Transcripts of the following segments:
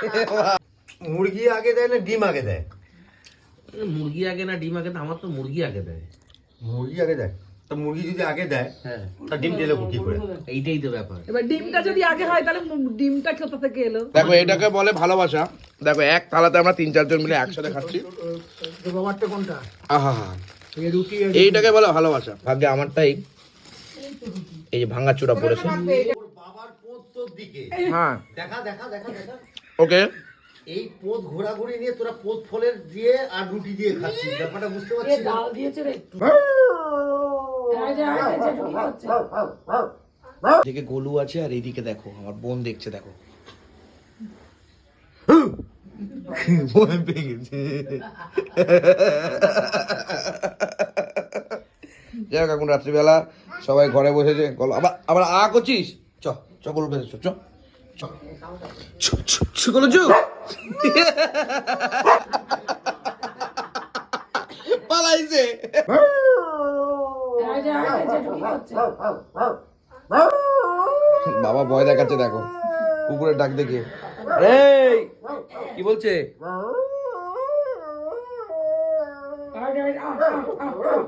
মুরগি আগে দেয় না ডিম আগে দেয়? মুরগি আগে না ডিম আগে আমার তো মুরগি আগে দেয়। মুরগি আগে দেয়? তা মুরগি যদি আগে দেয় হ্যাঁ। তা ডিম দিলে কি করে? এইটাই তো ব্যাপার। এবার ডিমটা যদি আগে হয় তাহলে ডিমটা কোথা থেকে এলো? দেখো এটাকে বলে ভালোবাসা। দেখো এক থালাতে আমরা তিন চারজন মিলে একসাথে খাচ্ছি। আহা। এইটাকে বলে ভালোবাসা। ভাগ্যে আমারটাই। এই যে ভাঙা চূড়া পড়েছে। বাবার পোত দিকে। হ্যাঁ। দেখা দেখা দেখা দেখা। ওকে এই পোত ঘোরাঘুরি নিয়ে তোরা পোত ফলের দিয়ে আর রুটি দিয়ে খাচ্ছিস ব্যাপারটা বুঝতে পারছিস না? ডাল দিয়েছে রে? এদিকে গোলু আছে আর এইদিকে দেখো আমার বোন দেখছে দেখো। বোন পেয়ে গেছে যাই হোক এখন রাত্রিবেলা সবাই ঘরে বসেছে। আবার আবার আ করছিস? চ চ গল্প পেতে চ। পালাইছে? বাবা ভয় দেখাচ্ছে দেখো কুকুরের ডাক দেখে এই কি বলছে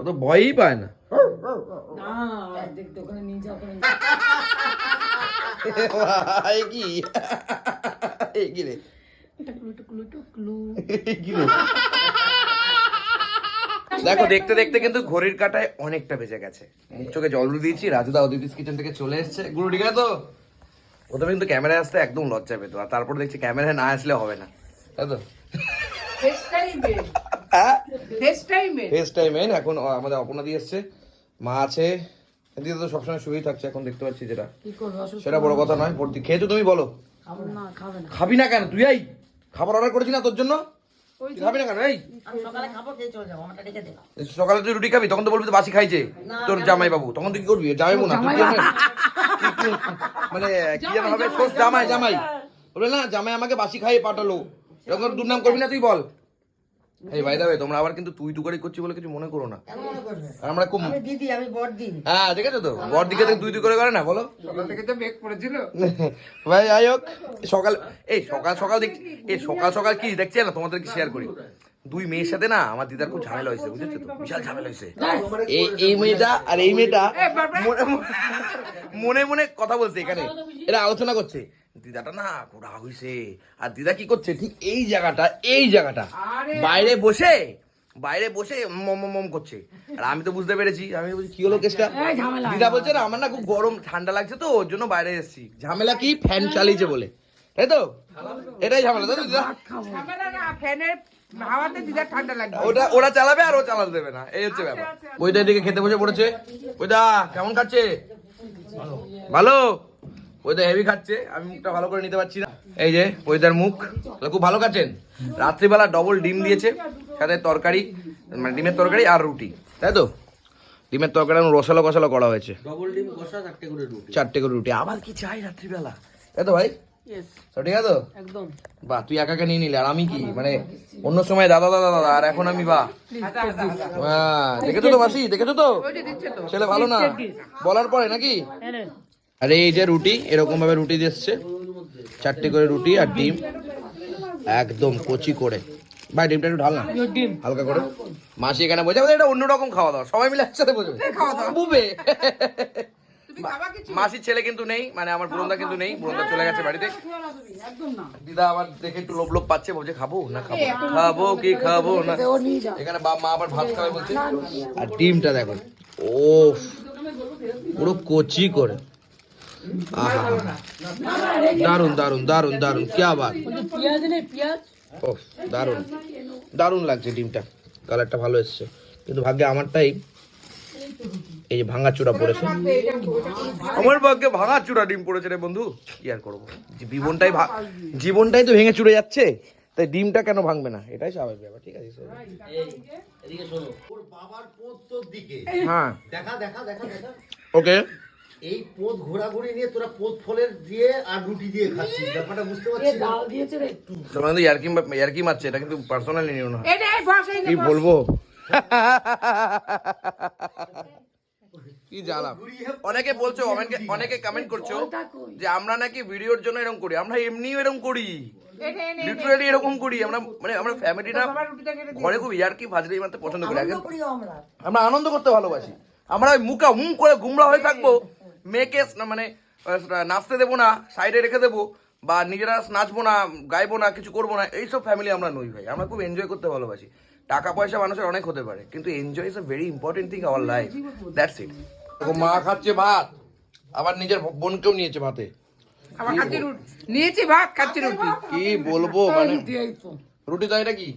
তো ভয়ই পায় না না, দেখ তো ওখানে নিয়ে যাও, ওখানে এই কি? কি রে? দেখো দেখতে দেখতে কিন্তু ঘড়ির কাটায় অনেকটা বেজে গেছে। চোখে জল দিয়েছি রাজুদা অদিতিস কিচেন থেকে চলে এসেছে। গুরু ঠিক আছে তো? প্রথমে কিন্তু ক্যামেরায় আসতে একদম লজ্জা পেতো আর তারপর দেখছি ক্যামেরায় না আসলে হবে না। তাই তো? হ্যাঁ? ফেস টাইম এন এখন আমাদের অপনা দিয়ে এসছে। মা আছে দিদি তো সবসময় শুয়েই থাকছে এখন দেখতে পাচ্ছি যেটা? সেটা বড় কথা নয় ভর্তি। খেয়েছো তুমি বলো? খাব না, কেন? তুই এই খাবার অর্ডার করেছি না তোর জন্য? খাবি না কেন? এই। সকালে তুই রুটি খাবি তখন তো বলবি তো বাসি খাইছে তোর জামাই বাবু তখন তুই কি করবি? জামাই না মানে কি যেন হবে জামাই জামাই বলবে না জামাই আমাকে বাসি খাইয়ে পাঠালো। এরকম দুর্নাম করবি না তুই বল। এই দাবে তোমরা আবার কিন্তু তুই তুকারি করছি বলে কিছু মনে করো না। আমরা খুব দিদি আমি বড় দিন হ্যাঁ ঠিক আছে তো। বর দিকে তো তুই তুই করে করে না বলো। সকাল থেকে তো পড়েছিল। ভাই যাই হোক সকাল এই সকাল সকাল দেখ এই সকাল সকাল কি দেখছি না তোমাদেরকে শেয়ার করি। দুই মেয়ের সাথে না আমার দিদার খুব ঝামেলা হয়েছে বুঝেছ তো? বিশাল ঝামেলা হয়েছে। এই এই মেয়েটা আর এই মেয়েটা মনে মনে- মনে মনে কথা বলছে এখানে। এরা আলোচনা করছে। দিদাটা না রাগ হয়েছে আর দিদা কি করছে? ঠিক এই জায়গাটা এই জায়গাটা। বাইরে বসে বাইরে বসে মম মম করছে। আর আমি তো বুঝতে পেরেছি আমি বলছি কি হলো কেসটা? দিদা বলছে না আমার না খুব গরম ঠান্ডা লাগছে তো ওর জন্য বাইরে এসেছি। ঝামেলা কি? ফ্যান চালিয়েছে বলে। তাই তো? এটাই ঝামেলা তাই তো দিদা? ফ্যানের হাওয়াতে দিদা ঠান্ডা লাগবে ওটা ওরা চালাবে আর ও চালাতে দেবে না এই হচ্ছে ব্যাপার। ওইটা দিকে খেতে বসে পড়েছে। ওইটা কেমন খাচ্ছে? ভালো? ওইটা হেভি খাচ্ছে আমি মুখটা ভালো করে নিতে পারছি না। এই যে ওইদার মুখ খুব ভালো খাচ্ছেন? রাত্রিবেলা ডবল ডিম দিয়েছে সাথে তরকারি মানে ডিমের তরকারি আর রুটি তাই তো? ডিমের তরকারি রসালো কষালো করা হয়েছে। ডবল ডিম কষা চারটে করে রুটি। চারটে করে রুটি আবার কি চাই রাত্রিবেলা? তাই তো ভাই? তো ঠিক আছে তো? একদম। বাহ তুই একা একা নিয়ে নিলে আর আমি কি? মানে অন্য সময় দাদা দাদা দাদা আর এখন আমি বাহ। হ্যাঁ, দেখেছ তো মাসি দেখেছ তো? ছেলে ভালো না? বলার পরে নাকি? আরে এই যে রুটি এরকম ভাবে রুটি দিচ্ছে চারটে করে রুটি আর ডিম। একদম কচি করে। ভাই ডিমটা একটু ঢাল না। হালকা করে। মাসি এখানে বসে বলে এটা অন্যরকম খাওয়া দাওয়া। সবাই মিলে একসাথে বসবে। বুবে। মাসির ছেলে কিন্তু নেই মানে আমার বুরন্দা কিন্তু নেই বুরন্দা চলে গেছে বাড়িতে। দিদা আবার দেখে একটু লোভ লোভ পাচ্ছে বলছে খাব না খাব খাব কি খাব না। এখানে বাপ মা আবার ভাত খাবে বলছে। আর ডিমটা দেখো। ও পুরো কচি করে। দারুণ দারুণ দারুণ দারুণ কি আবার? পেঁয়াজ নেই পেঁয়াজ ও দারুণ দারুণ লাগছে ডিমটা। কালারটা ভালো এসছে। কিন্তু ভাগ্যে আমারটাই এই যে ভাঙা চূড়া পড়েছে। আমার ভাগ্যে ভাঙা চূড়া ডিম পড়েছে রে বন্ধু। কি আর করব? যে জীবনটাই ভা- জীবনটাই তো ভেঙে চুড়ে যাচ্ছে। তাই ডিমটা কেন ভাঙবে না? এটাই স্বাভাবিক ব্যাপার ঠিক আছে এদিকে শোনো। ওর বাবার দিকে। হ্যাঁ। দেখা দেখা দেখা দেখা। ওকে। এই পোত ঘোরাঘুরি নিয়ে তোরা পোত ফলের দিয়ে আর রুটি দিয়ে খাচ্ছিস ব্যাপারটা বুঝতে পারছিস না? ডাল দিয়েছে রে একটু। তোমরা কিন্তু ইয়ার্কি ইয়ার্কি মারছে এটা কিন্তু পার্সোনালি নিও না। এটা কি বলব? কি জ্বালা। অনেকে বলছো অনেকে অনেকে কমেন্ট করছ যে আমরা নাকি ভিডিওর জন্য এরকম করি আমরা এমনিও এরকম করি। লিটারালি এরকম করি আমরা মানে আমরা ফ্যামিলিটা ঘরে খুব ইয়ার্কি ফাজলি মারতে পছন্দ করি আমরা। আনন্দ করতে ভালোবাসি। আমরা ওই মুখা হুম করে গুমরা হয়ে থাকব। মেয়েকে মানে নাচতে দেবো না সাইডে রেখে দেবো বা নিজেরা নাচবো না গাইবো না কিছু করব না এইসব ফ্যামিলি আমরা নই ভাই। আমরা খুব এনজয় করতে ভালোবাসি। টাকা পয়সা মানুষের অনেক হতে পারে কিন্তু enjoy is a very important thing our life that's it মা খাচ্ছে ভাত আবার নিজের বোনকেও নিয়েছে ভাতে। আবার নিয়েছি ভাত খাচ্ছি রুটি। কি বলব মানে? রুটি তো। এটা কি?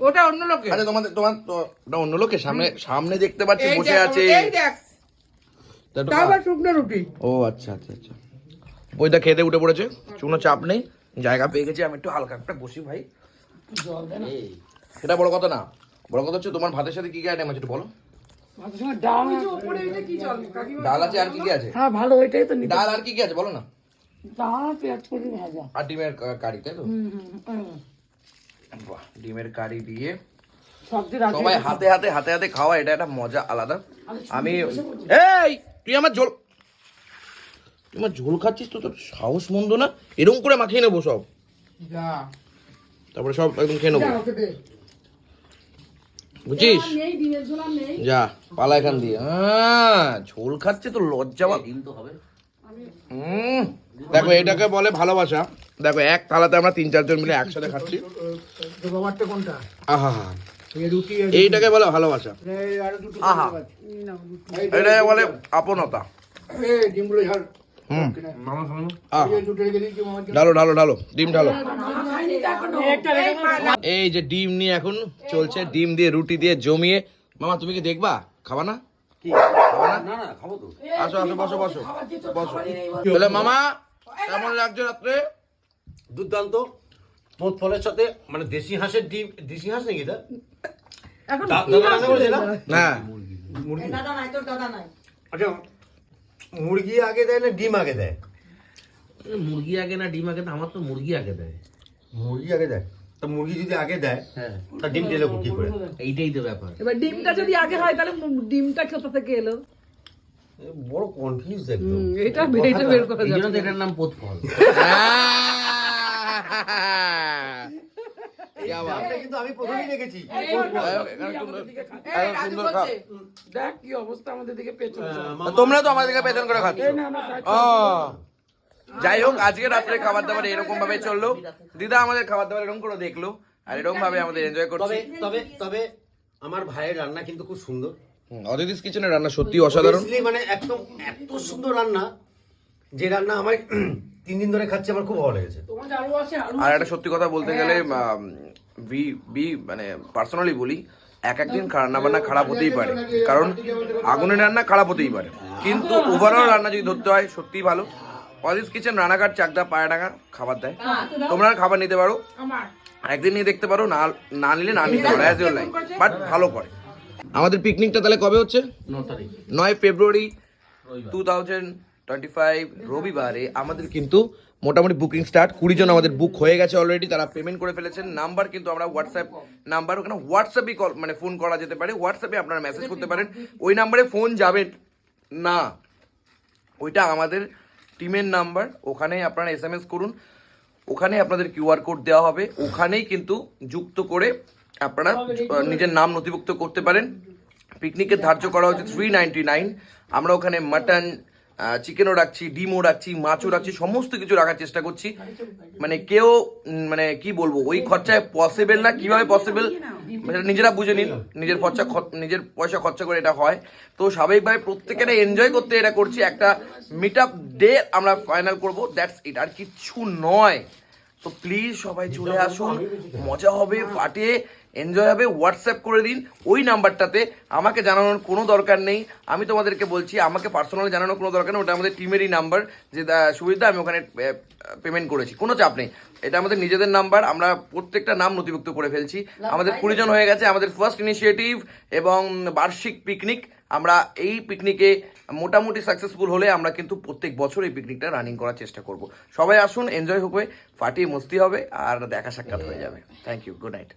ওটা অন্য লোকে আরে তোমাদের তোমার তো- ওটা অন্য লোকের সামনে সামনে দেখতে পাচ্ছি বসে আছে। এই দেখ। শুকনো রুটি। ও আচ্ছা আচ্ছা আচ্ছা। বইটা খেতে উঠে পড়েছে। কোনো চাপ নেই জায়গা পেয়ে গেছি আমি। একটু হালকা একটা বসি ভাই। সেটা বড় কথা না। বড় কথা হচ্ছে তোমার ভাতের সাথে কি কি আইটেম আছে একটু বলো। ডাল ডাল আছে আর কি কি আছে? হ্যাঁ ভালো ওইটাই তো ডাল আর কি কি আছে বলো না। ডাল পেঁয়াজ করি ভাজা। আর ডিমের কা- কারি তাই তো? বাহ ডিমের কারি দিয়ে। সবজি সবাই হাতে হাতে হাতে হাতে খাওয়া এটা একটা মজা আলাদা। আমি এই! তুই আমার ঝোল তুই আমার ঝোল খাচ্ছিস তো তোর সাহস মন্দ না? এরকম করে মাখিয়ে নেব সব। তারপরে সব একদম খেয়ে নেব। বুঝছিস? নেই যা পালা এখান দিয়ে। আহ, ঝোল খাচ্ছে তো লজ্জা বা- ডিম তো হবে। উম, দেখো এটাকে বলে ভালোবাসা। দেখো এক থালাতে আমরা তিন চারজন মিলে একসাথে খাচ্ছি। কোনটা? আহা এইটাকে বলে ভালোবাসা। এটাকে বলে আপনতা। ঢালো ঢালো ঢালো ডিম ঢালো। এই যে ডিম নিয়ে এখন চলছে ডিম দিয়ে রুটি দিয়ে জমিয়ে। মামা তুমি কি দেখবা? খাবা না? খাবা না? না না খাব তো। আসো আসো বসো বসো বসো। তাহলে মামা কেমন লাগছে রাত্রে? দুর্দান্ত। পোত ফলের সাথে মানে দেশি হাঁসের ডিম দেশি হাঁস নাকি দা- না? না। মুরগি। দাদা নাই তোর দাদা নাই। আচ্ছা মুরগি আগে দেয় না ডিম আগে দেয়? মুরগি আগে না ডিম আগে তো আমার তো মুরগি আগে দেয়। মুরগি আগে দেয়? তা মুরগি যদি আগে দেয় হ্যাঁ। তা ডিম কি করে? এইটাই তো ব্যাপার। এবার ডিমটা যদি আগে হয় তাহলে ডিমটা কোথা থেকে এলো? বড় কনফিউজ একদম। এটা বের করা যাবে এটার নাম পোত কিন্তু আমি প্রথমেই দেখেছি। এখানে সুন্দর- এই এখানে রাজু সুন্দর খাও। বলছে দেখ কি অবস্থা আমাদের দিকে পেছন। তোমরা তো পেছন করে খাচ্ছ। যাই হোক আজকে রাত্রে খাবার দাবার এরকম ভাবে চলল। দিদা আমাদের খাবার দাবার এরকম করে দেখল আর এরকম ভাবে আমাদের এনজয় তবে করছি। তবে তবে আমার ভাইয়ের রান্না কিন্তু খুব সুন্দর। অদিতিস কিচেনের রান্না সত্যি অসাধারণ। মানে একদম এত সুন্দর রান্না যে রান্না আমার তিন দিন ধরে খাচ্ছি আমার খুব ভালো লেগেছে। তোমার আলু আছে আলু আর একটা সত্যি কথা বলতে গেলে বি বি মানে পার্সোনালি বলি এক একদিন রান্না বান্না খারাপ হতেই পারে। কারণ আগুনের রান্না খারাপ হতেই পারে। কিন্তু ওভারঅল রান্না যদি ধরতে হয় সত্যিই ভালো। অদিস কিচেন রানাঘাট চাকদা পায়রাডাঙ্গা খাবার দেয়। তোমরা খাবার নিতে পারো। একদিন নিয়ে দেখতে পারো না না নিলে না নিতে পারো অ্যাজ ইউর বাট ভালো করে। আমাদের পিকনিকটা তাহলে কবে হচ্ছে? নয় February two thousand twenty five রবিবারে আমাদের কিন্তু মোটামুটি বুকিং স্টার্ট কুড়ি জন আমাদের বুক হয়ে গেছে অলরেডি তারা পেমেন্ট করে ফেলেছেন। নাম্বার কিন্তু আমরা হোয়াটসঅ্যাপ নাম্বার ওখানে হোয়াটসঅ্যাপই কল মানে ফোন করা যেতে পারে। হোয়াটসঅ্যাপে আপনারা মেসেজ করতে পারেন। ওই নাম্বারে ফোন যাবে না। ওইটা আমাদের টিমের নাম্বার ওখানেই আপনারা এস করুন। ওখানে আপনাদের কিউআর কোড দেওয়া হবে। ওখানেই কিন্তু যুক্ত করে আপনারা নিজের নাম নথিভুক্ত করতে পারেন। পিকনিকের ধার্য করা হচ্ছে থ্রি নাইনটি নাইন আমরা ওখানে মাটন চিকেনও রাখছি, ডিমও রাখছি, মাছও রাখছি, সমস্ত কিছু রাখার চেষ্টা করছি। মানে কেউ মানে কি বলব, ওই খরচায় পসিবল না, কীভাবে পসিবল নিজেরা বুঝে নিন। নিজের খরচা নিজের পয়সা খরচা করে এটা হয়। তো স্বাভাবিকভাবে প্রত্যেকেরা এনজয় করতে এটা করছি। একটা মিট আপ ডে আমরা ফাইনাল করব দ্যাটস ইট আর কিচ্ছু নয়। তো প্লিজ সবাই চলে আসুন, মজা হবে ফাটিয়ে এনজয় হবে হোয়াটসঅ্যাপ করে দিন ওই নাম্বারটাতে আমাকে জানানোর কোনো দরকার নেই। আমি তোমাদেরকে বলছি আমাকে পার্সোনালি জানানোর কোনো দরকার নেই ওটা আমাদের টিমেরই নাম্বার যে সুবিধা আমি ওখানে পেমেন্ট করেছি। কোনো চাপ নেই। এটা আমাদের নিজেদের নাম্বার আমরা প্রত্যেকটা নাম নথিভুক্ত করে ফেলছি। আমাদের কুড়ি জন হয়ে গেছে আমাদের ফার্স্ট ইনিশিয়েটিভ এবং বার্ষিক পিকনিক আমরা এই পিকনিকে মোটামুটি সাকসেসফুল হলে আমরা কিন্তু প্রত্যেক বছর এই পিকনিকটা রানিং করার চেষ্টা করব। সবাই আসুন এনজয় হবে ফাটিয়ে মস্তি হবে আর দেখা সাক্ষাৎ হয়ে যাবে। Thank you good night